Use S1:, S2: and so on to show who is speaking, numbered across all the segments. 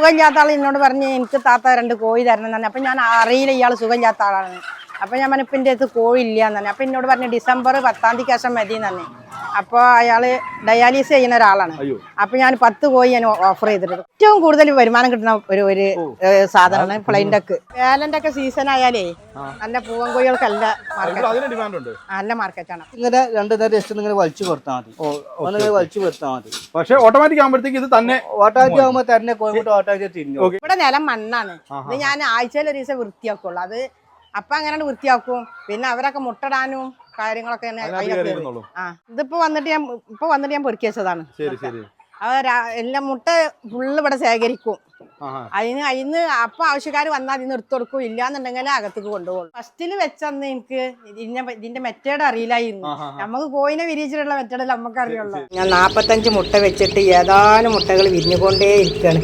S1: സുഖമില്ലാത്ത ചാത്താൾ എന്നോട് പറഞ്ഞ് എനിക്ക് താത്ത രണ്ട് കോഴി തരണം എന്നാണ് അപ്പം ഞാൻ അറിയില്ല ഇയാൾ സുഖം ആളാണ് അപ്പൊ ഞാൻ പറഞ്ഞു ഇപ്പം എന്റെ അടുത്ത് കോഴില്ല എന്ന് പറഞ്ഞു. അപ്പം എന്നോട് പറഞ്ഞു ഡിസംബർ പത്താം തീയതി ശേഷം മതി എന്ന് പറഞ്ഞു. അപ്പോൾ അയാൾ ഡയാലിസിസ് ചെയ്യുന്ന ഒരാളാണ്. അപ്പം ഞാൻ പത്ത് കോഴി ഞാൻ ഓഫർ ചെയ്തിട്ടുണ്ട്. ഏറ്റവും കൂടുതൽ വരുമാനം കിട്ടുന്ന ഒരു ഒരു സാധനമാണ് പ്ലെയിൻ ഡക്ക് വേലന്റെ ഒക്കെ സീസൺ ആയാലേ നല്ല പൂവൻ കോഴികൾക്ക് നല്ല മാർക്കറ്റ്
S2: അതിന് ഡിമാൻഡ് ഉണ്ട്.
S1: നല്ല മാർക്കറ്റാണ്
S3: ഇങ്ങനെ രണ്ട് നേരം ജസ്റ്റ് ഇങ്ങനെ വലിച്ചു കൊടുത്താൽ മതി. ഒന്നിങ്ങനെ വലിച്ചു കൊടുത്താൽ മതി.
S2: പക്ഷേ ഓട്ടോമാറ്റിക് ആകുമ്പോഴത്തേക്ക് ഇത് തന്നെ
S3: ഓട്ടോമാറ്റിക് ആകുമ്പോൾ തന്നെ കോഴിമുട്ട ഓട്ടോമാറ്റിക് തിരിഞ്ഞു
S1: ഇവിടെ നിലം മണ്ണാണ്. ഇത് ഞാൻ ആഴ്ചയിൽ ഒരു ദിവസം വൃത്തിയാക്കുള്ളൂ. അത് അപ്പൊ അങ്ങനെ വൃത്തിയാക്കും. പിന്നെ അവരൊക്കെ മുട്ടടാനും കാര്യങ്ങളൊക്കെ തന്നെ ആ. ഇതിപ്പോ വന്നിട്ട് ഞാൻ ഇപ്പൊ വന്നിട്ട് ഞാൻ പൊറുക്കി വെച്ചതാണ്.
S2: ശരി ശരി.
S1: അവ എല്ലാം മുട്ട ഫുള്ള് ഇവിടെ ശേഖരിക്കും. അതിന് അതിന് അപ്പൊ ആവശ്യക്കാർ വന്നാൽ അതിന് എടുത്തു കൊടുക്കും. ഇല്ലാന്നുണ്ടെങ്കിൽ അകത്തേക്ക് കൊണ്ടുപോകും. ഫസ്റ്റിൽ വെച്ചന്ന് എനിക്ക് ഇതിന്റെ ഇതിന്റെ മെത്തേഡ് അറിയില്ലായിരുന്നു. നമുക്ക് കോയിനെ വിരിയിച്ചിട്ടുള്ള മെത്തേഡ് നമുക്ക് അറിയുള്ളൂ ഞാൻ നാപ്പത്തഞ്ച് മുട്ട വെച്ചിട്ട് ഏതാനും മുട്ടകൾ വിരിഞ്ഞുകൊണ്ടേ ഇരിക്കുകയാണ്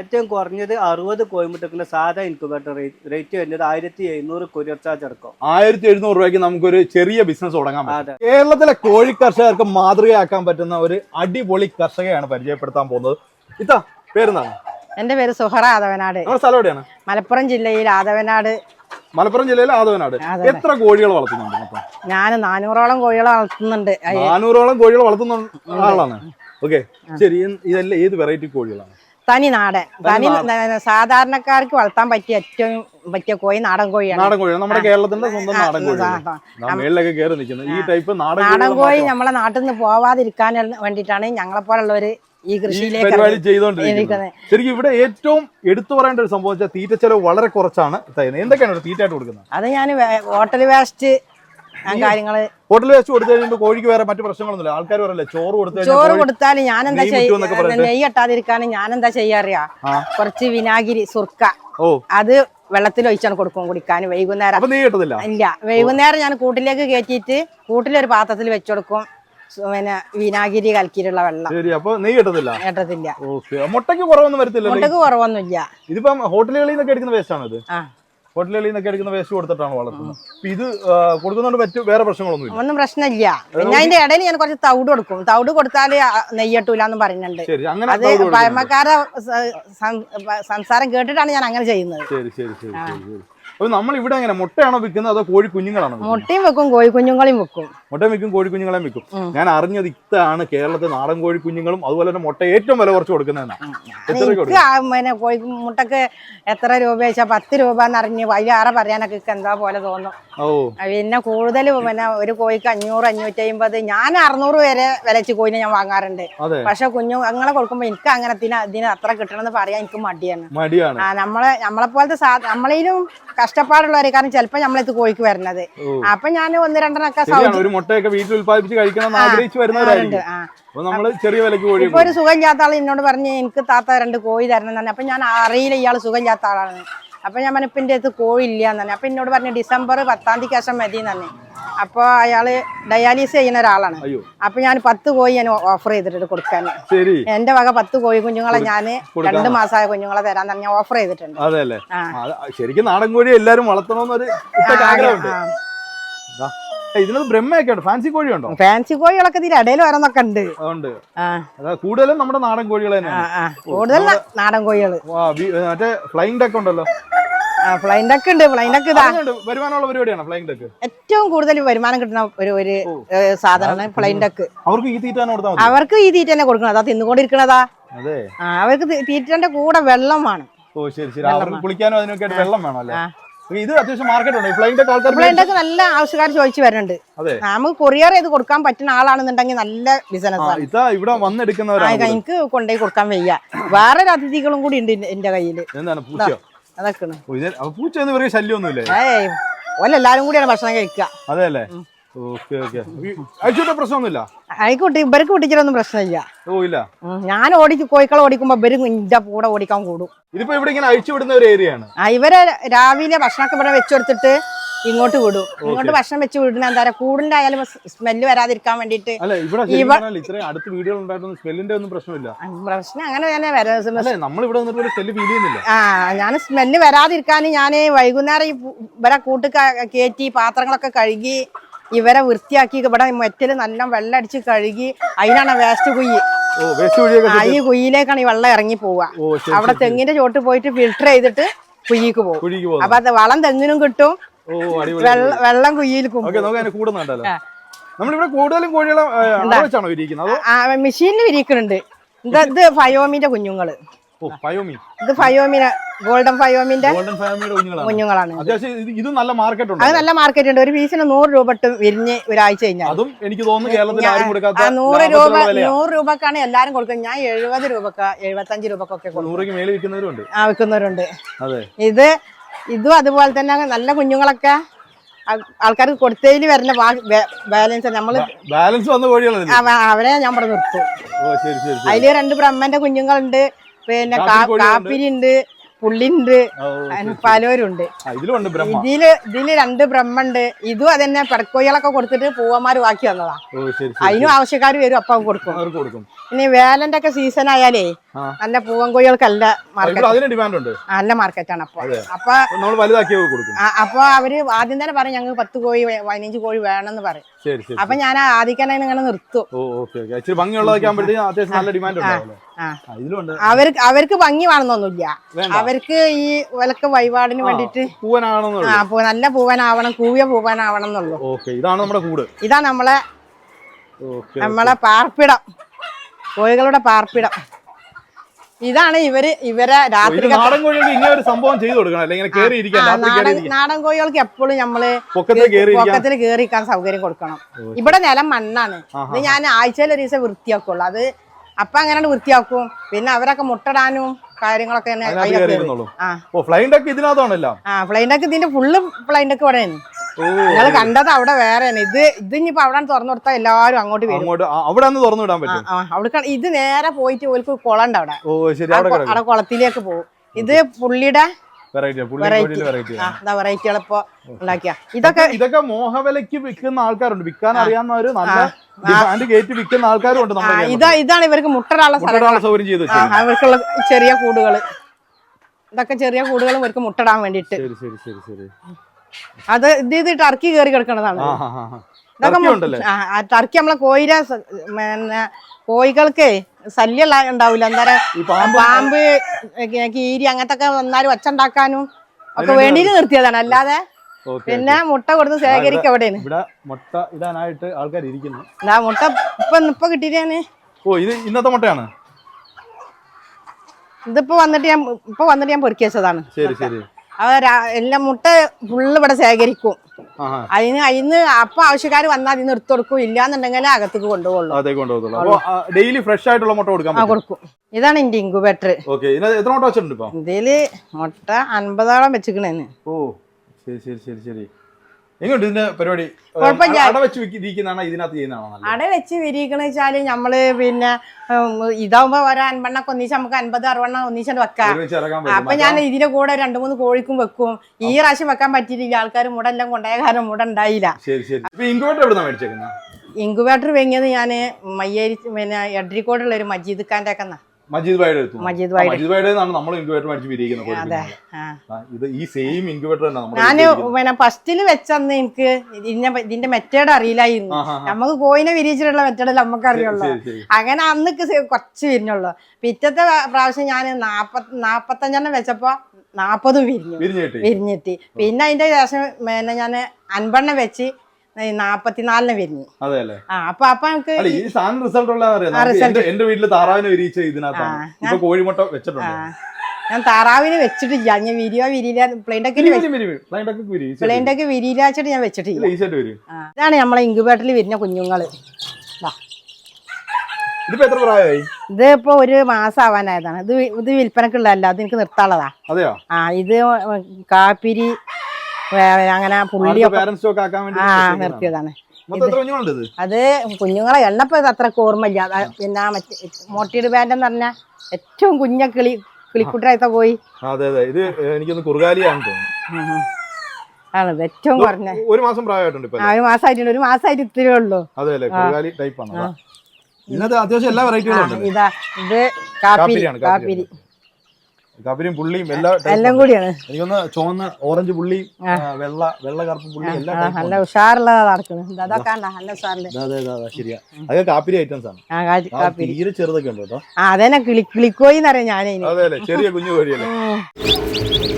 S3: ഏറ്റവും കുറഞ്ഞത് അറുപത് കോയമ്പുട്ടക്കിന്റെ സാധാ ഇൻക്യുബേറ്റർ റേറ്റ് വരുന്നത് ആയിരത്തി എഴുന്നൂറ് കൊരിയർ ചാർജ് അടക്കം.
S2: ആയിരത്തി എഴുന്നൂറ് രൂപയ്ക്ക് നമുക്കൊരു ചെറിയ ബിസിനസ് തുടങ്ങാം പറ്റും. കേരളത്തിലെ കോഴി കർഷകർക്ക് മാതൃകയാക്കാൻ പറ്റുന്ന ഒരു അടിപൊളി കർഷകയാണ് പരിചയപ്പെടുത്താൻ പോകുന്നത്. ഇതാ പേരെന്താണ്?
S1: എന്റെ പേര് സുഹറ ആദവനാട്.
S2: സ്ഥലം എവിടെയാണ്?
S1: മലപ്പുറം ജില്ലയിൽ ആദവനാട്.
S2: മലപ്പുറം ജില്ലയിലെ ആദവനാട്. എത്ര കോഴികൾ വളർത്തുന്നുണ്ട്
S1: ഞാൻ നാനൂറോളം കോഴികൾ വളർത്തുന്നുണ്ട്.
S2: നാനൂറോളം കോഴികൾ വളർത്തുന്ന ആളാണ്. ഓക്കെ. ശരി ഇതെല്ലാം ഏത് വെറൈറ്റി കോഴികളാണ്?
S1: തനി നാടൻ. തനി സാധാരണക്കാർക്ക് വളർത്താൻ പറ്റിയ ഏറ്റവും പറ്റിയ കോഴി നാടൻ കോഴിയാണ്.
S2: നാടൻ നമ്മുടെ കേരളത്തിന്റെ സ്വന്തം നാടൻ. കയറി നിൽക്കുന്നത് ഈ ടൈപ്പ്
S1: കോഴി നമ്മളെ നാട്ടിൽ നിന്ന് പോവാതിരിക്കാൻ വേണ്ടിയിട്ടാണ് ഞങ്ങളെ പോലുള്ളവര് ഈ കൃഷിയിലേക്ക്
S2: പരിപാടി ചെയ്തുകൊണ്ടിരിക്കുന്നത് ശരിക്കും ഇവിടെ ഏറ്റവും എടുത്തു പറയേണ്ട ഒരു സംഭവം വെച്ചാൽ തീറ്റ ചെലവ് വളരെ കുറച്ചാണ് എന്തൊക്കെയാണ് തീറ്റ തീറ്റയായിട്ട് കൊടുക്കുന്നത്?
S1: അത് ഞാൻ ഹോട്ടൽ വേസ്റ്റ്
S2: ഹോട്ടലിൽ വെച്ച് കൊടുത്തു കഴിയുമ്പോൾ കോഴിക്ക് വേറെ മറ്റു പ്രശ്നങ്ങളൊന്നുമില്ല. ആൾക്കാർ പറയല്ലേ ചോറ് കൊടുത്തു
S1: ചോറ് കൊടുത്താൽ ഞാൻ എന്താ
S2: എന്നൊക്കെ
S1: നെയ്യ് ഇട്ടാതിരിക്കാൻ ഞാൻ എന്താ ചെയ്യാറിയാ. കുറച്ച് വിനാഗിരി സുർക്ക.
S2: ഓ.
S1: അത് വെള്ളത്തിൽ ഒഴിച്ചാണ് കൊടുക്കും കുടിക്കാൻ വൈകുന്നേരം ഇല്ല. വൈകുന്നേരം ഞാൻ കൂട്ടിലേക്ക് കയറ്റിയിട്ട് കൂട്ടിലൊരു പാത്രത്തിൽ വെച്ചുകൊടുക്കും പിന്നെ വിനാഗിരി കലക്കിയിട്ടുള്ള വെള്ളം.
S2: ശരി അപ്പൊ നെയ്യ് കേട്ടത്തില്ല? ഓക്കെ മുട്ടയ്ക്ക് കുറവൊന്നും വരത്തില്ലല്ലോ?
S1: മുട്ടക്ക് കുറവൊന്നുമില്ല.
S2: ഇതിപ്പം ഹോട്ടലുകളിൽ നിന്നൊക്കെ എടുക്കുന്ന വേസ്റ്റ് ആണ് ഇത്?
S1: ആ.
S2: ഹോട്ടലുകളിൽ നിന്നൊക്കെ എടുക്കുന്ന വേസ്റ്റ് കൊടുത്തിട്ടാണ് വളർത്തുന്നത്. അപ്പൊ ഇത് കൊടുക്കുന്നതുകൊണ്ട് പറ്റും വേറെ പ്രശ്നങ്ങളൊന്നും
S1: ഒന്നും പ്രശ്നമില്ല. പിന്നെ അതിന്റെ ഇടയിൽ ഞാൻ കുറച്ച് തവിട് കൊടുക്കും. തവിട് കൊടുത്താൽ നെയ്യട്ടൂല എന്ന് പറയുന്നുണ്ട്.
S2: ശരി അങ്ങനെ
S1: അത്. പഴമക്കാരെ സംസാരം കേട്ടിട്ടാണ് ഞാൻ അങ്ങനെ ചെയ്യുന്നത്.
S2: ശരി ശരി ശരി ശരി. ശരി അപ്പൊ നമ്മൾ ഇവിടെ എങ്ങനെ മുട്ടയാണോ വിൽക്കുന്നത് അതോ കോഴി കുഞ്ഞുങ്ങളാണോ
S1: മുട്ടയും വെക്കും കോഴി കുഞ്ഞുങ്ങളെയും വെക്കും.
S2: മുട്ട വിൽക്കും കോഴി കുഞ്ഞുങ്ങളെയും വിൽക്കും. ഞാൻ അറിഞ്ഞത് ഇത്താണ് കേരളത്തിൽ നാടൻ കോഴി കുഞ്ഞുങ്ങളും അതുപോലെ തന്നെ മുട്ട ഏറ്റവും വില കുറച്ച് കൊടുക്കുന്നതെന്നാണ്
S1: കോഴി മുട്ടക്ക് എത്ര രൂപ വെച്ചാൽ പത്ത് രൂപ എന്നറിഞ്ഞ് അതിലേറെ പറയാനൊക്കെ എന്താ പോലെ തോന്നും. പിന്നെ കൂടുതൽ പിന്നെ ഒരു കോഴിക്ക് അഞ്ഞൂറ് അഞ്ഞൂറ്റി അമ്പത് ഞാൻ അറുന്നൂറ് വരെ വിലച്ച് കോഴിനെ ഞാൻ വാങ്ങാറുണ്ട്. പക്ഷെ കുഞ്ഞു അങ്ങനെ കൊടുക്കുമ്പോൾ എനിക്ക് അങ്ങനെ അതിന് അത്ര കിട്ടണമെന്ന് പറയാൻ എനിക്ക് മടിയാണ്.
S2: മടിയാണ്.
S1: നമ്മളെ നമ്മളെ പോലത്തെ നമ്മളേലും കഷ്ടപ്പാടുള്ളവരെ കാരണം ചിലപ്പോൾ നമ്മളെത്ത് കോഴിക്ക് വരുന്നത്. അപ്പൊ ഞാൻ ഒന്ന് രണ്ടെണ്ണൊക്കെ
S2: ഒരു മുട്ടയൊക്കെ വീട്ടിൽ ഉത്പാദിപ്പിച്ച് കഴിക്കണം ആഗ്രഹിച്ച് അപ്പൊ ചെറിയ വിലക്ക് കോഴി
S1: ഇപ്പൊ ഒരു സുഖം ആൾ എന്നോട് പറഞ്ഞ് എനിക്ക് താത്ത രണ്ട് കോഴി തരണം പറഞ്ഞു അപ്പൊ ഞാൻ അറിയില്ല ഇയാൾ സുഖം ആളാണ് അപ്പൊ ഞാൻ എന്റെ അടുത്ത് കോഴില്ല എന്ന് പറഞ്ഞു. അപ്പൊ എന്നോട് പറഞ്ഞു ഡിസംബർ പത്താം തീയതി ശേഷം മതി എന്ന് പറഞ്ഞു. അപ്പൊ അയാൾ ഡയാലിസിസ് ചെയ്യുന്ന ഒരാളാണ്. അപ്പൊ ഞാൻ പത്ത് കോഴി ഞാൻ ഓഫർ ചെയ്തിട്ടുണ്ട് കൊടുക്കാൻ. എന്റെ വക പത്ത് കോഴി കുഞ്ഞുങ്ങളെ ഞാൻ രണ്ട് മാസമായ കുഞ്ഞുങ്ങളെ തരാൻ തന്നെ ഞാൻ ഓഫർ ചെയ്തിട്ടുണ്ട്.
S2: ശരിക്കും നാടൻ കോഴി എല്ലാരും വളർത്തണമെന്നൊരു ആഗ്രഹമുണ്ട്. ഇതിനകത്ത് ബ്രഹ്മയൊക്കെ ഉണ്ട് ഫാൻസി കോഴി ഉണ്ടോ
S1: ഫാൻസി കോഴികളൊക്കെ ഇതിൽ ഇടയിൽ വരുന്നൊക്കെ ഉണ്ട്.
S2: അതാ കൂടുതലും നമ്മുടെ നാടൻ കോഴികൾ തന്നെയാണ്.
S1: കൂടുതൽ നാടൻ കോഴികൾ
S2: മറ്റേ ഫ്ലൈങ് ഡക്ക് ഉണ്ടല്ലോ?
S1: ഫ്ലൈൻ ഡക്ക് ഉണ്ട് ഫ്ലൈൻ ഡക്ക്
S2: വരുമാനമുള്ള പരിപാടിയാണ് ഫ്ലൈങ് ഡക്ക്
S1: ഏറ്റവും കൂടുതൽ വരുമാനം കിട്ടുന്ന ഒരു ഒരു സാധനമാണ് ഫ്ലൈൻ ഡക്ക്
S2: അവർക്ക് ഈ തീറ്റ
S1: അവർക്ക് ഈ തീറ്റ തന്നെ കൊടുക്കണം. അതാ തിന്നുകൊണ്ടിരിക്കണതാ. അവർക്ക് തീറ്റന്റെ കൂടെ വെള്ളം വേണം.
S2: ഓ ശരി ശരി. അവർക്ക് കുളിക്കാനും അതിനൊക്കെ വെള്ളം വേണം അല്ലേ? ഇത് അത്യാവശ്യം മാർക്കറ്റ് ഉണ്ട്. ഫ്ലൈന്റെ ആൾക്കാർ
S1: ഫ്ലൈൻ നല്ല ആവശ്യക്കാർ ചോദിച്ചു വരുന്നുണ്ട്. നമുക്ക് കൊറിയർ ചെയ്ത് കൊടുക്കാൻ പറ്റുന്ന ആളാണെന്നുണ്ടെങ്കിൽ നല്ല ബിസിനസ്
S2: ഇതാ ഇവിടെ വന്നെടുക്കുന്നവരാണ്.
S1: എനിക്ക് കൊണ്ടുപോയി കൊടുക്കാൻ വയ്യ. വേറെ അതിഥികളും കൂടി ഉണ്ട് എന്റെ കയ്യിൽ.
S2: എന്താണ് ഇത് അപ്പൊ പൂച്ച എന്ന് പറയുക ശല്യമൊന്നുമില്ലേ?
S1: ഓലെല്ലാരും കൂടിയാണ് ഭക്ഷണം കഴിക്കുക.
S2: അതെ അല്ലേ? Okay okay. അയച്ചുവിട്ട പ്രശ്നമൊന്നുമില്ല?
S1: അതിക്ക് ഇവർക്ക് കുട്ടിച്ചിട്ടൊന്നും പ്രശ്നമില്ല.
S2: ഓ ഇല്ല.
S1: ഞാൻ ഓടിച്ച് കോഴിക്കളെ ഓടിക്കുമ്പോ ഇവർ ഇന്റെ കൂടെ ഓടിക്കാൻ കൂടും.
S2: ഇതിപ്പോ ഇവിടെ ഇങ്ങനെ അയച്ചു വിടുന്ന ഒരു ഏരിയ ആണ്.
S1: ആ ഇവരെ രാവിലെ ഭക്ഷണമൊക്കെ ഇവിടെ വെച്ചെടുത്തിട്ട് ഇങ്ങോട്ട് വിടും. ഇങ്ങോട്ട് ഭക്ഷണം വെച്ച് വിടുന്ന എന്താ പറയാ കൂടിന്റെ ആയാലും സ്മെല്ല് വരാതിരിക്കാൻ വേണ്ടിട്ട്
S2: അല്ല ഇവിടെ ശരിക്കും പറഞ്ഞാൽ ഇത്രയും അടുത്ത് വീഡിയോ ഉണ്ടായിരുന്നു സ്മെല്ലിന്റെ ഒന്നും പ്രശ്നമില്ല.
S1: പ്രശ്നം അങ്ങനെ തന്നെ വരാം
S2: അല്ലെ നമ്മൾ ഇവിടെ വന്നിട്ട് ഒരു സ്മെല്ല് ഫീൽ ചെയ്യുന്നില്ല.
S1: ആ ഞാൻ സ്മെല്ല് വരാതിരിക്കാൻ ഞാൻ വൈകുന്നേരം ഈ പു- ഇവരെ കൂട്ട് ക- കയറ്റി പാത്രങ്ങളൊക്കെ കഴുകി ഇവരെ വൃത്തിയാക്കി ഇവിടെ മെറ്റൽ നല്ല വെള്ളം അടിച്ച് കഴുകി അതിനാണ് വേസ്റ്റ് കുയ്യ്. ഈ കുയ്യിലേക്കാണ് ഈ വെള്ളം ഇറങ്ങി പോവാ
S2: ഓ
S1: അവിടെ തെങ്ങിന്റെ ചോട്ട് പോയിട്ട് ഫിൽട്ടർ ചെയ്തിട്ട് കുയ്യിക്ക് പോകും. അപ്പൊ അത് വളം തെങ്ങിനും കിട്ടും.
S2: ഓ അടിപൊളി
S1: വെള്ളം
S2: കൂടുന്നുണ്ടല്ലോ. നമ്മളിവിടെ കൂടുതലും കോഴികളെ
S1: മെഷീനിൽ വിരിക്കുന്നുണ്ട് ഇത് ഇത് ഫയോമിന്റെ
S2: കുഞ്ഞുങ്ങൾ.
S1: ഇത് ഫയോമിന ഗോൾഡൻ ഫയോമിന്റെ
S2: കുഞ്ഞുങ്ങളാണ്. ഇത് നല്ല മാർക്കറ്റ് ഉണ്ട്
S1: അത് നല്ല മാർക്കറ്റ് ഉണ്ട് ഒരു പീസിന് നൂറ് രൂപ ഇട്ട് വിരിഞ്ഞ് ഒരാഴ്ച കഴിഞ്ഞാൽ.
S2: അതും എനിക്ക് തോന്നുന്നു കേരളത്തിൽ ആരും കൊടുക്കാത്ത
S1: നൂറ് രൂപ. നൂറ് രൂപക്കാണ് എല്ലാരും കൊടുക്കുന്നത്. ഞാൻ എഴുപത് രൂപക്ക് എഴുപത്തഞ്ച് രൂപക്കൊക്കെ
S2: നൂറുക്ക് മേളിൽ വിൽക്കുന്നവരുണ്ട്.
S1: ആ വിൽക്കുന്നവരുണ്ട്. ഇത് ഇതും അതുപോലെ തന്നെ നല്ല കുഞ്ഞുങ്ങളൊക്കെ ആൾക്കാർക്ക് കൊടുത്തതിൽ വരുന്ന ബാലൻസ് നമ്മൾ
S2: ബാലൻസ് വന്ന കോഴികളല്ലേ
S1: അവരെ ഞാൻ പറഞ്ഞു നിർത്തും. അതിൽ രണ്ട് ബ്രഹ്മന്റെ കുഞ്ഞുങ്ങളുണ്ട്. പിന്നെ കാപ്പിരിണ്ട് പുള്ളിണ്ട് പലവരുണ്ട്. ഇതിൽ ഇതിൽ രണ്ട് ബ്രഹ്മണ്ട്. ഇതും അതന്നെ പെടക്കോയികളൊക്കെ കൊടുത്തിട്ട് പൂവന്മാര് ബാക്കി വന്നതാ. അതിനും ആവശ്യക്കാർ വരും അപ്പം കൊടുക്കും. ഇനി വേലന്റെ ഒക്കെ സീസൺ ആയാലേ നല്ല പൂവൻ കോഴികൾക്കല്ല
S2: ആ,
S1: മാർക്കറ്റ് നല്ല മാർക്കറ്റാണ് അപ്പൊ. അപ്പൊ അപ്പൊ അവർ ആദ്യം തന്നെ പറയും ഞങ്ങൾ പത്ത് കോഴി പതിനഞ്ച് കോഴി വേണമെന്ന് പറയും. അപ്പൊ ഞാൻ ആദ്യം തന്നെ ഇങ്ങനെ നിർത്തും. അവർക്ക് അവർക്ക് ഭംഗി വേണമെന്നൊന്നുമില്ല. അവർക്ക് ഈ വിലക്ക് വഴിപാടിന് വേണ്ടിട്ട് നല്ല പൂവനാവണം കൂവിയ പൂവനാവണം എന്നുള്ളൂ
S2: ഇതാണ് നമ്മുടെ കൂട്.
S1: ഇതാ നമ്മളെ നമ്മളെ പാർപ്പിടം. കോഴികളുടെ പാർപ്പിടം. ഇതാണ് ഇവർ ഇവരെ രാത്രി
S2: നാടൻ കോഴികൾക്ക് ഇങ്ങനെ ഒരു സംഭവം ചെയ്തു കൊടുക്കണം. അല്ലെങ്കിൽ കയറി ഇരിക്കാൻ
S1: നാടൻ കോഴികൾക്ക് എപ്പോഴും നമ്മൾ
S2: പൊക്കത്തിൽ
S1: കയറിക്കാൻ സൗകര്യം കൊടുക്കണം. ഇവിടെ നിലം മണ്ണാണ്. ഇത് ഞാൻ ആഴ്ചയിൽ ഒരു ദിവസം വൃത്തിയാക്കുള്ളൂ. അത് അപ്പൊ അങ്ങനെ വൃത്തിയാക്കും. പിന്നെ അവരൊക്കെ മുട്ടടാനും കാര്യങ്ങളൊക്കെ
S2: ഫ്ലൈൻ ഡക്ക് ഇതിനകത്താണല്ലോ.
S1: ആ ഫ്ലൈൻഡൊക്കെ ഇതിന്റെ ഫുള്ള് ഫ്ലൈൻഡൊക്കെ
S2: ഇവിടെ
S1: നിങ്ങൾ കണ്ടത് അവിടെ വേറെയാണ് ഇത് ഇത് ഇനിയിപ്പോ അവിടെ തുറന്നു കൊടുത്താൽ എല്ലാവരും അങ്ങോട്ട് വരും.
S2: അങ്ങോട്ട് അവിടെ തുറന്നു വിടാൻ പറ്റും.
S1: അവിടെ ഇത് നേരെ പോയിട്ട് ഓൽക്ക് കുളണ്ട് അവിടെ.
S2: ഓ ശരി അവിടെ
S1: അവിടെ കുളത്തിലേക്ക് പോകും. ഇത് പുള്ളിയുടെ ഉണ്ടാക്കിയ. ഇതൊക്കെ
S2: ഇതൊക്കെ മോഹവിലക്ക് വിൽക്കുന്ന ആൾക്കാരുണ്ട്. വിൽക്കാൻ അറിയാവുന്നവര് നല്ല ഡിമാൻഡ് കയറ്റി വിൽക്കുന്ന ആൾക്കാരും ഉണ്ട്
S1: ആ,
S2: നമ്മുടെ കേരളത്തിൽ.
S1: ഇതാ ഇതാണ് ഇവർക്ക് മുട്ടടാനുള്ള
S2: സൗകര്യം ചെയ്ത്
S1: അവർക്കുള്ള ചെറിയ കൂടുകൾ ഇതൊക്കെ ചെറിയ കൂടുകൾ ഇവർക്ക് മുട്ടടാൻ വേണ്ടിട്ട്
S2: ശരി ശരി ശരി ശരി.
S1: അത് ഇത് ഇത് ടർക്കി കയറി കിടക്കണതാണ്.
S2: ടർക്കി
S1: നമ്മളെ കോയില സ- പിന്നെ കോഴികൾക്ക് ശല്യം ഉണ്ടാവില്ല എന്താ പറയാ
S2: പാമ്പ്.
S1: കീരി അങ്ങനത്തെ ഒക്കെ വന്നാലും ഒച്ച ഉണ്ടാക്കാനും ഒക്കെ വേണ്ടിയിട്ട് നിർത്തിയതാണ്. അല്ലാതെ പിന്നെ മുട്ട കൊടുത്ത് ശേഖരിക്ക എവിടെയാണ്?
S2: മുട്ട ഇടാനായിട്ട് ആൾക്കാർ ഇരിക്കുന്നു.
S1: ഇതാ മുട്ട ഇപ്പൊ ഇപ്പൊ കിട്ടിയിട്ടാണ്
S2: ഓ ഇത് ഇന്നത്തെ മുട്ടയാണ്?
S1: ഇതിപ്പോ വന്നിട്ട് ഞാൻ ഇപ്പൊ വന്നിട്ട് ഞാൻ പെറുക്കി വെച്ചതാണ്.
S2: ശരി ശരി.
S1: അത് എല്ലാം മുട്ട ഫുള്ള് ഇവിടെ ശേഖരിക്കും. അതിന് അതിന് അപ്പൊ ആവശ്യക്കാർ വന്നാൽ അതിന് എടുത്തു കൊടുക്കും. ഇല്ലാന്നുണ്ടെങ്കിൽ അകത്തേക്ക് കൊണ്ടുപോകുള്ളൂ
S2: ഡെയിലി ഫ്രഷ് ആയിട്ടുള്ള മുട്ട
S1: കൊടുക്കും. ഇതാണ് എന്റെ ഇൻക്യുബേറ്റർ
S2: ഇതിൽ മുട്ട
S1: അൻപതോളം വെച്ചിക്കണേന്ന്
S2: ഓ ശരി ശരി ശരി ശരി. എങ്ങോട്ട് ഇതിന്റെ പരിപാടി. അട വെച്ച് ഇതിനകത്ത് ചെയ്യുന്നതാണോ
S1: അട വെച്ച് വിരിക്കണ വെച്ചാൽ നമ്മൾ പിന്നെ ഇതാവുമ്പോ ഒരു അൻപെണ്ണൊക്കെ ഒന്നിച്ച് നമുക്ക് അൻപത് അറുപണ്ണം ഒന്നിച്ചുകൊണ്ട് വെക്കാം. അപ്പൊ ഞാൻ ഇതിന്റെ കൂടെ രണ്ടു മൂന്ന് കോഴിക്കും വെക്കും. ഈ പ്രാവശ്യം വെക്കാൻ പറ്റിയില്ല ആൾക്കാർ മുടെല്ലാം എല്ലാം കൊണ്ടുപോയ കാരണം മുട ഉണ്ടായില്ല.
S2: ശരി ശരി. ഇൻക്യുബേറ്റർ മേടിച്ചേക്കുന്നത്
S1: ഇൻക്യൂബേറ്റർ വെങ്ങിയത് ഞാൻ മയ്യേരി പിന്നെ എഡ്രിക്കോടുള്ള ഒരു മജീദ് ഖാന്റെ ഒക്കെ
S2: മജീദ് ഭായിയുടെ അടുത്ത്
S1: മജീദ് ഭായിയുടെ.
S2: മജീദ് ഭായിയുടെ നിന്നാണ് നമ്മൾ ഇൻക്യുബേറ്റർ മേടിച്ച് വിരിയിക്കുന്നത് ഇത് ഈ സെയിം ഇൻക്യുബേറ്റർ
S1: ഞാൻ പിന്നെ ഫസ്റ്റിൽ വെച്ചന്ന് എനിക്ക് ഇതിന്റെ മെത്തേഡ് അറിയില്ലായിരുന്നു. നമുക്ക് കോയിനെ വിരിയിച്ചിട്ടുള്ള മെത്തേഡ് നമുക്ക് അറിയുള്ളൂ. അങ്ങനെ അന്ന് കുറച്ച് വിരിഞ്ഞുള്ളൂ. പിറ്റത്തെ പ്രാവശ്യം ഞാൻ നാപ്പത് നാപ്പത്തഞ്ചെണ്ണം വെച്ചപ്പോ നാപ്പതും വിരിഞ്ഞു.
S2: വിരിഞ്ഞ്
S1: വിരിഞ്ഞിട്ട് പിന്നെ അതിന്റെ ശേഷം പിന്നെ ഞാൻ അൻപെണ്ണം വെച്ച് നാപ്പത്തിനാലിന്
S2: വരുന്നു.
S1: ആ അപ്പൊ അപ്പൊ നമുക്ക്
S2: ഈ സാധനം റിസൾട്ട് ഉള്ള എന്റെ വീട്ടിൽ താറാവിനെ വിരിയിച്ച ഇതിനകത്താണ്. കോഴിമുട്ട വെച്ചിട്ടുണ്ട്.
S1: ഞാൻ താറാവിന് വെച്ചിട്ടില്ല. ഞാൻ വിരിയോ വിരിയില്ല.
S2: പ്ലെയിന്റൊക്കെ.
S1: പ്ലെയിന്റൊക്കെ വിരിയിലാച്ചിട്ട് ഞാൻ വെച്ചിട്ടില്ല. ഇതാണ് നമ്മളെ ഇൻക്യുബേറ്ററിൽ
S2: വരുന്ന കുഞ്ഞുങ്ങൾ.
S1: ഇത് ഇപ്പൊ ഒരു മാസം ആവാനായതാണ്. ഇത് ഇത് വിൽപ്പനക്കുള്ളതല്ല അത് എനിക്ക് നിർത്താനുള്ളതാ. ആ ഇത് കാപ്പിരി അങ്ങനെ പുള്ളി ആ. നിർത്തിയതാണ്. അത് കുഞ്ഞുങ്ങളെ എണ്ണപ്പോ അത്രയ്ക്ക് അത്ര ഓർമ്മയില്ല പിന്നെ മറ്റേ മോട്ടിയുടെ ബാൻഡ് എന്ന് പറഞ്ഞ ഏറ്റവും കുഞ്ഞ കിളി കിളിക്കുട്ടായത്ത പോയി.
S2: അതെ അതെ. ഇത് എനിക്കൊന്ന് കുറുകാലിയാണെന്ന് തോന്നുന്നു.
S1: ആണത് ഏറ്റവും കുറഞ്ഞ.
S2: ഒരു മാസം പ്രായമായിട്ടുണ്ട്
S1: ഒരു മാസമായിട്ടുണ്ട് ഒരു മാസമായിട്ട് ഇത്രയേ ഉള്ളൂ.
S2: അതെ അല്ലേ? കുറുകാലി ടൈപ്പ് ആണ്? ഇന്നത്തെ അത്യാവശ്യം എല്ലാ വെറൈറ്റികളും
S1: ഇതാ ഇത് കാപ്പിരി
S2: കാപ്പിരിയാണ്, കാപ്പിരി. കബരിയും പുള്ളിയും എല്ലാ
S1: എല്ലാം കൂടിയാണ്.
S2: എനിക്കൊന്ന് ചുവന്ന ഓറഞ്ച് പുള്ളി വെള്ള വെള്ള കറുപ്പ് പുള്ളി എല്ലാം
S1: നല്ല
S2: ഉഷാറുള്ളതാണ്
S1: ഉഷാറുള്ളതാ നടക്കുന്നത്. ഇത് അതൊക്കെ കണ്ട നല്ല ഉഷാറിൽ
S2: അതെ, അതെ, അതെ, അതെ, ശരിയാ. അതൊക്കെ കാപ്പിരി ഐറ്റംസ് ആണ്. തീരെ ചെറുതൊക്കെ ഉണ്ട് കേട്ടോ.
S1: അതന്നെ കിളി കിളിക്കോയി എന്നറിയാം ഞാനതിന്
S2: അതെ അല്ലേ ചെറിയ കുഞ്ഞു കോഴിയല്ലേ.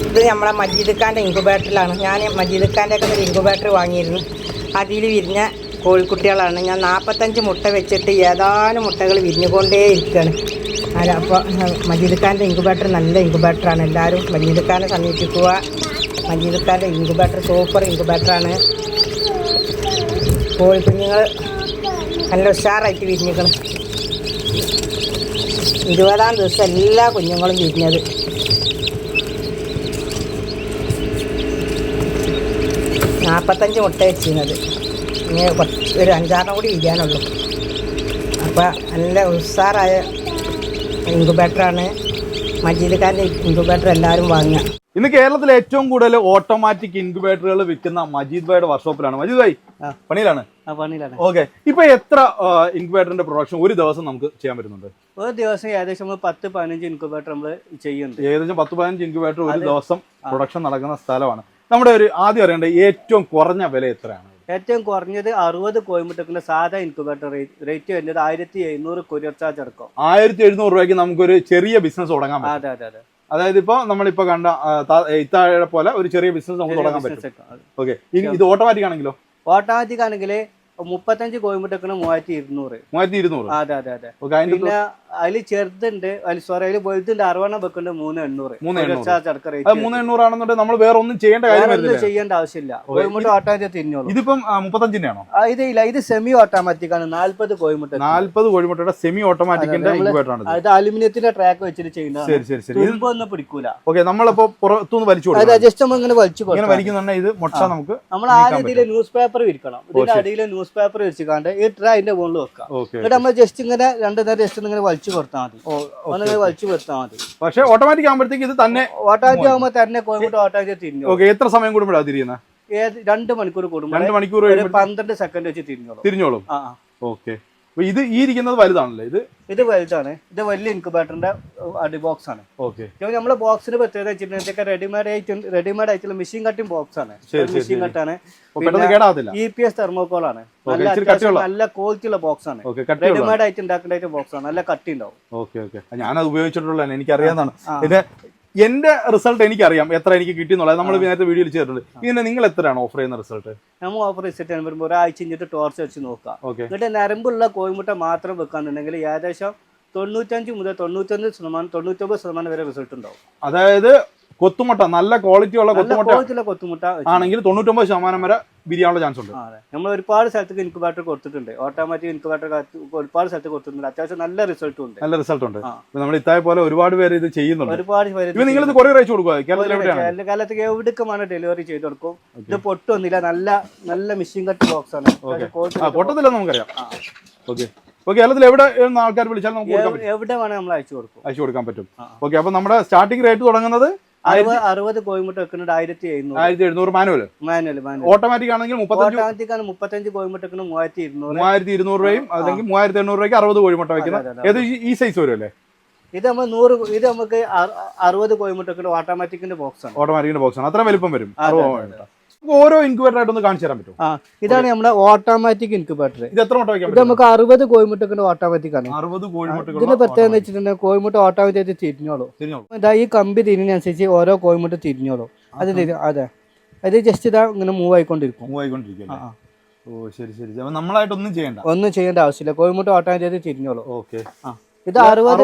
S1: ഇത് നമ്മളെ മജീദ് ഇൻക്യുബേറ്ററിലാണ് ഞാൻ മജീദ് ഖാന്റെ ഒക്കെ ഒരു ഇൻക്യുബേറ്റർ വാങ്ങിയിരുന്നു. അതിൽ വിരിഞ്ഞ കോഴിക്കുട്ടികളാണ്. ഞാൻ നാൽപ്പത്തഞ്ച് മുട്ട വെച്ചിട്ട് ഏതാനും മുട്ടകൾ വിരിഞ്ഞുകൊണ്ടേ ഇരിക്കുകയാണ് അപ്പോൾ മജീദ് ഇൻക്യുബേറ്റർ നല്ല ഇൻക്യുബേറ്ററാണ് എല്ലാവരും മജീദ് സമീപിക്കുക. മജീദ് ഇൻക്യുബേറ്റർ സൂപ്പർ ഇൻക്യുബേറ്ററാണ് കോഴിക്കുഞ്ഞുങ്ങൾ നല്ല ഉഷാറായിട്ട് വിരിഞ്ഞിക്കണം. ഇരുപതാം ദിവസം എല്ലാ കുഞ്ഞുങ്ങളും വിരിഞ്ഞത്. നാൽപ്പത്തഞ്ച് മുട്ട വെച്ചിരുന്നത്. ഇനി ഒരു അഞ്ചാറിനും കൂടി വിരിയാനുള്ളൂ. അപ്പോൾ നല്ല ഉഷാറായ ഇൻക്യുബേറ്ററാണ് മജീദ് ഇൻകുബേറ്റർ ഇൻക്യുബേറ്റർ എല്ലാവരും വാങ്ങുക.
S2: ഇന്ന് കേരളത്തിൽ ഏറ്റവും കൂടുതൽ ഓട്ടോമാറ്റിക് ഇൻക്യുബേറ്ററുകൾ വിൽക്കുന്ന മജീദ് ഭായിയുടെ വർക്ക്ഷോപ്പിലാണ് മജീദ് ഭായി. പണിയിലാണ്? ഓക്കെ. ഇപ്പൊ എത്ര ഇൻക്യുബേറ്ററിന്റെ പ്രൊഡക്ഷൻ ഒരു ദിവസം നമുക്ക് ചെയ്യാൻ പറ്റുന്നുണ്ട്?
S3: ഒരു ദിവസം ഏകദേശം പത്ത് പതിനഞ്ച് ഇൻക്യുബേറ്റർ നമ്മൾ ചെയ്യുന്നുണ്ട്.
S2: ഏകദേശം പത്ത് പതിനഞ്ച് ഇൻക്യുബേറ്റർ ഒരു ദിവസം പ്രൊഡക്ഷൻ നടക്കുന്ന സ്ഥലമാണ്. നമ്മുടെ ഒരു ആദ്യം അറിയേണ്ടത് ഏറ്റവും കുറഞ്ഞ വില എത്രയാണ്?
S3: ഏറ്റവും കുറഞ്ഞത് അറുപത് കോയമ്പട്ടക്കിന്റെ സാധാ ഇൻക്യുബേറ്റർ റേറ്റ് വരുന്നത് ആയിരത്തി എഴുന്നൂറ് കൊറിയർ ചാർജ് അടക്കം.
S2: ആയിരത്തി എഴുന്നൂറ് രൂപയ്ക്ക് നമുക്കൊരു ചെറിയ ബിസിനസ് തുടങ്ങാൻ
S3: അതെ അതെ അതെ.
S2: അതായത് ഇപ്പൊ നമ്മളിപ്പോ കണ്ട ഇത്താഴെ പോലെ ഒരു ചെറിയ ബിസിനസ് നമുക്ക് തുടങ്ങാൻ പറ്റും. ഓക്കെ ഇത് ഓട്ടോമാറ്റിക് ആണെങ്കിലോ?
S3: ഓട്ടോമാറ്റിക് ആണെങ്കിൽ മുപ്പത്തഞ്ച് കോയമ്പട്ടക്കിന് മൂവായിരത്തി ഇരുന്നൂറ്.
S2: മൂവായിരത്തി ഇരുന്നൂറ്.
S3: അതെ അതെ അതെ. പിന്നെ അതിൽ ചെറുതുണ്ട് അതിൽ സോറി അതിൽ വലുതുണ്ട് അറുപണ്ണം വെക്കുന്നുണ്ട് മൂന്ന് എണ്ണൂറ്.
S2: മൂന്ന് എണ്ണൂറാണെന്നുണ്ടെങ്കിൽ നമ്മൾ വേറെ ഒന്നും ചെയ്യേണ്ട കാര്യം
S3: ചെയ്യേണ്ട ആവശ്യമില്ല. കോയമ്പുട്ട് ഓട്ടോമാറ്റിക് തിരിഞ്ഞോളൂ.
S2: ഇതിപ്പം
S3: മുപ്പത്തഞ്ചിനാണോ ഇത് ഇല്ല ഇത് സെമി ഓട്ടോമാറ്റിക് ആണ്. നാല്പത് കോയമ്പുട്ട്
S2: നാല്പത് കോഴിമുട്ടയുടെ സെമി ഓട്ടോമാറ്റിക്കിന്റെ
S3: അത് അലുമിനിയത്തിന്റെ ട്രാക്ക് വെച്ചിട്ട് ചെയ്യുന്ന
S2: ശരി ശരി ശരി. ഇത്
S3: ഒന്നും പിടിക്കൂല.
S2: ഓക്കെ നമ്മളിപ്പോ പുറത്തുനിന്ന് വലിച്ചു
S3: അത് ജസ്റ്റ് നമ്മൾ ഇങ്ങനെ വലിച്ചു
S2: ഇങ്ങനെ വലിക്കുന്നുണ്ടെങ്കിൽ ഇത് മുട്ട നമുക്ക്
S3: നമ്മൾ ആ രീതിയിൽ ന്യൂസ് പേപ്പർ വിരിക്കണം. ഇതിന്റെ അടിയിൽ ന്യൂസ് പേപ്പർ വെച്ചിക്കാണ്ട് ഈ ട്രേ അതിന്റെ മുകളിൽ വെക്കാം. എന്നിട്ട് നമ്മൾ ജസ്റ്റ് ഇങ്ങനെ രണ്ടു നേരം ജസ്റ്റ് ഇങ്ങനെ വലിച്ചു കൊടുത്താൽ മതി. ഒന്നിങ്ങനെ വലിച്ചു കൊടുത്താൽ മതി.
S2: പക്ഷേ ഓട്ടോമാറ്റിക് ആകുമ്പോഴത്തേക്ക് ഇത് തന്നെ
S3: ഓട്ടോമാറ്റിക് ആകുമ്പോൾ തന്നെ കോയമ്പോട്ട് ഓട്ടോമാറ്റിക് തിരിഞ്ഞു
S2: ഓക്കെ എത്ര സമയം കൂടുമ്പോഴാണ് തിരിയുന്നത്
S3: രണ്ട് മണിക്കൂർ കൂടുമ്പോൾ
S2: രണ്ട് മണിക്കൂർ
S3: പന്ത്രണ്ട് സെക്കൻഡ് വെച്ച് തിരിഞ്ഞോളും.
S2: തിരിഞ്ഞോളും. ഓക്കെ ഇത് ഈ ഇരിക്കുന്നത് വലുതാണല്ലേ ഇത്?
S3: ഇത് വലുതാണ്. ഇത് വലിയ ഇൻക്യുബേറ്ററിന്റെ അടി ബോക്സ് ആണ്.
S2: ഓക്കെ
S3: നമ്മളെ ബോക്സിന് പ്രത്യേകത വെച്ചിട്ടുണ്ടെങ്കിൽ റെഡിമേഡ് റെഡിമെയ്ഡ് ആയിട്ട് റെഡിമേഡ് ആയിട്ടുള്ള മെഷീൻ കട്ടിംഗ് ബോക്സ് ആണ്. മെഷീൻ കട്ടാണ് ഇ പി എസ് തെർമോകോൾ ആണ്. നല്ല
S2: ഇച്ചിരി
S3: അത്യാവശ്യം നല്ല ക്വാളിറ്റി ഉള്ള ബോക്സ് ആണ്.
S2: റെഡിമേഡ്
S3: റെഡിമെയ്ഡ് ആയിട്ട് ഉണ്ടാക്കേണ്ട ബോക്സ് ആണ്. നല്ല കട്ടി ഉണ്ടാവും.
S2: ഓക്കെ ഓക്കെ ഞാനത് ഉപയോഗിച്ചിട്ടുള്ളതാണ് എനിക്ക് അറിയാവുന്നതാണ് ഇത് എന്റെ റിസൾട്ട് എനിക്കറിയാം എത്ര എനിക്ക് കിട്ടി എന്നുള്ളത് നമ്മൾ നേരത്തെ വീഡിയോയിൽ ചെയ്തിട്ടുണ്ട്. ഇതിന് നിങ്ങൾ എത്രയാണ് ഓഫർ ചെയ്യുന്ന റിസൾട്ട്
S3: നമ്മൾ ഓഫർ റിസൾട്ട് വരുമ്പോൾ ഒരാഴ്ച കഴിഞ്ഞിട്ട് ടോർച്ച് വെച്ച് നോക്കാം.
S2: ഓക്കെ
S3: എന്നിട്ട് നരമ്പുള്ള കോഴിമുട്ട മാത്രം വെക്കാന്നുണ്ടെങ്കിൽ ഏകദേശം തൊണ്ണൂറ്റഞ്ച് മുതൽ തൊണ്ണൂറ്റൊന്ന് ശതമാനം തൊണ്ണൂറ്റൊമ്പത് ശതമാനം വരെ റിസൾട്ട് ഉണ്ടാവും.
S2: അതായത് കൊത്തുമുട്ട നല്ല ക്വാളിറ്റി ഉള്ള കൊത്തുമുട്ട
S3: കൊത്തുമുട്ട
S2: ആണെങ്കിൽ തൊണ്ണൂറ്റൊമ്പത് ശതമാനം വരെ ബിരിയാനുള്ള ചാൻസ് ഉണ്ട്.
S3: നമ്മൾ ഒരുപാട് സ്ഥലത്തേക്ക് ഇൻക്യുബേറ്റർ കൊടുത്തിട്ടുണ്ട്. ഓട്ടോമാറ്റിക് ഇൻക്യുബേറ്റർ ഒരുപാട് സ്ഥലത്ത് കൊടുത്തിട്ടുണ്ട്. അത്യാവശ്യം നല്ല റിസൾട്ട് ഉണ്ട്.
S2: നല്ല റിസൾട്ട് ഉണ്ട്. നമ്മൾ ഇത്തായ പോലെ ഒരുപാട് പേര് ഇത് ചെയ്യുന്നുണ്ട്.
S3: ഒരുപാട് പേര്
S2: നിങ്ങൾ ഇത് കൊറിയർ അയച്ചു കൊടുക്കുക കേരളത്തിൽ
S3: കാലത്തേക്ക് എവിടേക്കുമാണ് ഡെലിവറി ചെയ്ത് കൊടുക്കും? ഇത് പൊട്ടൊന്നില്ല. നല്ല നല്ല മെഷീൻ കട്ട് ബോക്സ് ആണ്.
S2: പൊട്ടത്തില്ല നമുക്കറിയാം. ഓക്കേ ഓക്കെ കേരളത്തിൽ എവിടെ ആൾക്കാർ വിളിച്ചാൽ നമുക്ക്
S3: എവിടെ വേണേ നമ്മൾ അയച്ചു കൊടുക്കും.
S2: അയച്ചു കൊടുക്കാൻ പറ്റും. ഓക്കെ അപ്പൊ നമ്മുടെ സ്റ്റാർട്ടിംഗ് റേറ്റ് തുടങ്ങുന്നത്?
S3: അറുപത് കോയിമുട്ട വെക്കുന്നുണ്ട് ആയിരത്തി എഴുന്നൂറ്.
S2: ആയിരത്തി എഴുന്നൂറ് മാനുവൽ.
S3: Manual manual.
S2: ഓട്ടോമാറ്റിക് ആണെങ്കിൽ
S3: ഓട്ടോമാറ്റിക് ആണ് മുപ്പത്തഞ്ച് കോയിമുട്ട വെക്കുന്നത് മൂവായിരത്തി ഇരുന്നൂറ്.
S2: മൂവായിരത്തി ഇരുന്നൂറ് രൂപയും അല്ലെങ്കിൽ മൂവായിരത്തി എണ്ണൂറ് രൂപയ്ക്ക് അറുപത് കോഴിമുട്ട വെക്കുന്നത് ഏത് ഈ- സൈസ് വരും അല്ലേ?
S3: ഇത് നമ്മൾ നൂറ് ഇത് നമുക്ക് അറു- അറുപത് കോയിമുട്ട വെക്കുന്ന ഓട്ടോമാറ്റിക്കിന്റെ ബോക്സ് ആണ്.
S2: ഓട്ടോമാറ്റിക്കിന്റെ ബോക്സ് ആണ്. അത്ര വലിപ്പം വരും. അറുപത് ഓരോ ഇൻക്യുബേറ്റർ ഒന്ന് കാണിച്ചു തരാൻ പറ്റും
S3: ആ ഇതാണ് നമ്മുടെ ഓട്ടോമാറ്റിക് ഇൻക്യുബേറ്റർ
S2: ഇത് എത്ര മുട്ട
S3: ഇത് നമുക്ക് അറുപത് കോഴിമുട്ടൊക്കെ ഓട്ടോമാറ്റിക് ആണ്.
S2: അറുപത്
S3: ഇതിന്റെ
S2: പ്രത്യേകം
S3: പ്രത്യേകത എന്ന് വെച്ചിട്ടുണ്ടെങ്കിൽ കോയിമുട്ട ഓട്ടോമാറ്റിക് തിരിഞ്ഞോളൂ.
S2: തിരിഞ്ഞോളൂ.
S3: ഇതാ ഈ കമ്പി തിരിഞ്ഞനുസരിച്ച് ഓരോ കോഴിമുട്ട തിരിഞ്ഞോളൂ. അത് അതെ. അത് ജസ്റ്റ് ഇതാ ഇങ്ങനെ മൂവ് ആയിക്കൊണ്ടിരിക്കും.
S2: മൂവ് ആയിക്കൊണ്ടിരിക്കും. ഓ ശരി ശരി നമ്മളായിട്ട് നമ്മളായിട്ടൊന്നും ചെയ്യണ്ട?
S3: ഒന്നും ചെയ്യേണ്ട ആവശ്യമില്ല. കോഴിമുട്ട ഓട്ടോമാറ്റിക് തിരിഞ്ഞോളൂ.
S2: ഓക്കെ
S3: ആ. ഇത് അറുപത്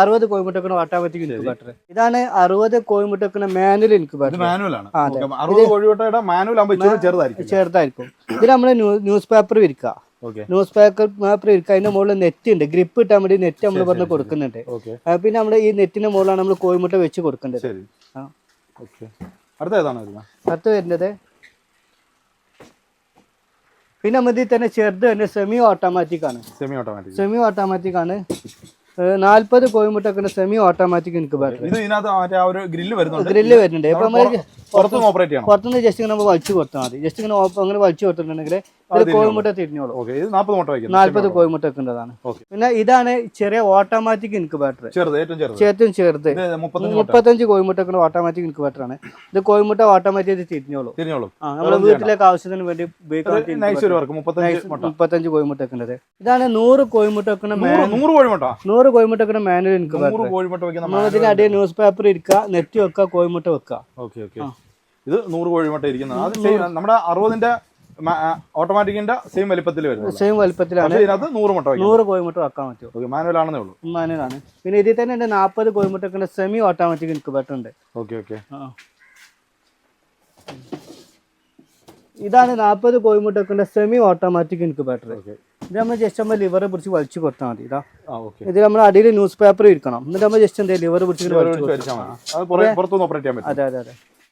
S2: അറുപത്
S3: കോയിമുട്ടക്കുന്ന ഓട്ടോമാറ്റിക് ഇൻക്യുബേറ്റർ. ഇതാണ് അറുപത് കോഴിമുട്ടക്കണ മാനുവൽ
S2: ഇൻകുബേറ്റർ
S3: ഇൻക്യുബേറ്റർ
S2: ചെറുതായിരിക്കും.
S3: ഇത് നമ്മൾ ന്യൂസ് പേപ്പർ വിരിക്കുക ന്യൂസ് പേപ്പർ പേപ്പർ വിരിക്കുക അതിന്റെ മുകളിൽ നെറ്റ് ഉണ്ട്. ഗ്രിപ്പ് ഇട്ടാൻ വേണ്ടി നെറ്റ് നമ്മൾ പറഞ്ഞ് കൊടുക്കുന്നുണ്ട്. പിന്നെ നമ്മൾ ഈ നെറ്റിന്റെ മുകളിലാണ് നമ്മൾ കോയിമുട്ട വെച്ച് കൊടുക്കേണ്ടത്.
S2: അടുത്ത് വരുന്നത്.
S3: പിന്നെ നമ്മൾ ഇതിൽ തന്നെ ചെറുത് തന്നെ സെമി ഓട്ടോമാറ്റിക് ആണ്.
S2: സെമി ഓട്ടോമാറ്റിക്
S3: സെമി ഓട്ടോമാറ്റിക് ആണ്. നാൽപ്പത് കോയിമുട്ടൊക്കെ സെമി ഓട്ടോമാറ്റിക് ഇൻക്യുബേറ്റർ
S2: ഒരു ഗ്രില്ല് വരുന്നുണ്ട്.
S3: ഇപ്പൊ
S2: പുറത്തുനിന്ന്
S3: ജസ്റ്റ് ഇങ്ങനെ നമ്മൾ വലിച്ചു കൊടുത്താൽ മതി. ജസ്റ്റ് ഇങ്ങനെ അങ്ങനെ വലിച്ചു കൊടുത്തിട്ടുണ്ടെങ്കിൽ. കോഴിമുട്ട തിരിഞ്ഞോളൂ.
S2: ഇത് നാൽപ്പത് മുട്ട വയ്ക്കുന്നത്
S3: നാല്പത് കോഴിമുട്ട വെക്കേണ്ടതാണ്. പിന്നെ ഇതാണ് ചെറിയ ഓട്ടോമാറ്റിക് ഇൻക്യുബേറ്റർ
S2: ഏറ്റവും ചെറുത്. മുപ്പത്തഞ്ച് മുട്ട.
S3: മുപ്പത്തഞ്ച് കോഴിമുട്ട വെക്കുന്ന ഓട്ടോമാറ്റിക് ഇൻക്യുബേറ്റർ ആണ്. ഇത് കോഴിമുട്ട ഓട്ടോമാറ്റിക് തിരിഞ്ഞോളൂ.
S2: തിരിഞ്ഞോളും.
S3: ആ നമ്മുടെ വീട്ടിലേക്ക് ആവശ്യത്തിന് വേണ്ടി
S2: മുപ്പത്തഞ്ച് മുട്ട.
S3: മുപ്പത്തഞ്ച് കോഴിമുട്ട വെക്കുന്നത് ഇതാണ് നൂറ് കോഴിമുട്ട വെക്കുന്ന
S2: നൂറ് കോഴിമുട്ട
S3: നൂറ് കോഴിമുട്ട. വെക്കുന്ന മാനുവൽ ഇൻക്യുബേറ്റർ
S2: നൂറ് കോഴിമുട്ട വയ്ക്കുന്ന
S3: നമ്മളതിന് അടിയിൽ ന്യൂസ് പേപ്പർ ഇരിക്കുക നെറ്റ് വെക്കുക കോഴിമുട്ട വെക്കുക.
S2: ഇത് നൂറ് കോഴിമുട്ട ഇരിക്കുന്നത് നമ്മുടെ അറുപതിന്റെ ഓട്ടോമാറ്റിക്കിന്റെ സെയിം വലിപ്പത്തിൽ വരുന്നത്.
S3: സെയിം വലിപ്പത്തിലാണ്.
S2: ഇതിനകത്ത് നൂറ് മുട്ട
S3: നൂറ് കോയിമുട്ട വെക്കാൻ പറ്റും.
S2: ഓക്കെ മാനുവൽ ആണെന്നേ ഉള്ളൂ.
S3: മാനുവലാണ് പിന്നെ ഇതിൽ തന്നെ എന്റെ നാൽപ്പത് കോയിമുട്ടൊക്കെ സെമി ഓട്ടോമാറ്റിക് ഇൻക്യുബേറ്റർ ഉണ്ട്.
S2: Okay okay.
S3: ഇതാണ് നാൽപ്പത് കോയിമുട്ടൊക്കെ സെമി ഓട്ടോമാറ്റിക് ഇൻക്യുബേറ്റർ ഇത് നമ്മൾ ജസ്റ്റ് നമ്മൾ ലിവർ പിടിച്ച് വലിച്ചു കൊടുത്താൽ മതി ഇതാ ഇത് നമ്മൾ അടിയിൽ ന്യൂസ് പേപ്പർ ഇരിക്കണം. എന്നിട്ട് നമ്മൾ ജസ്റ്റ് എന്താ ലിവർ പിടിച്ച് അതെ അതെ അതെ.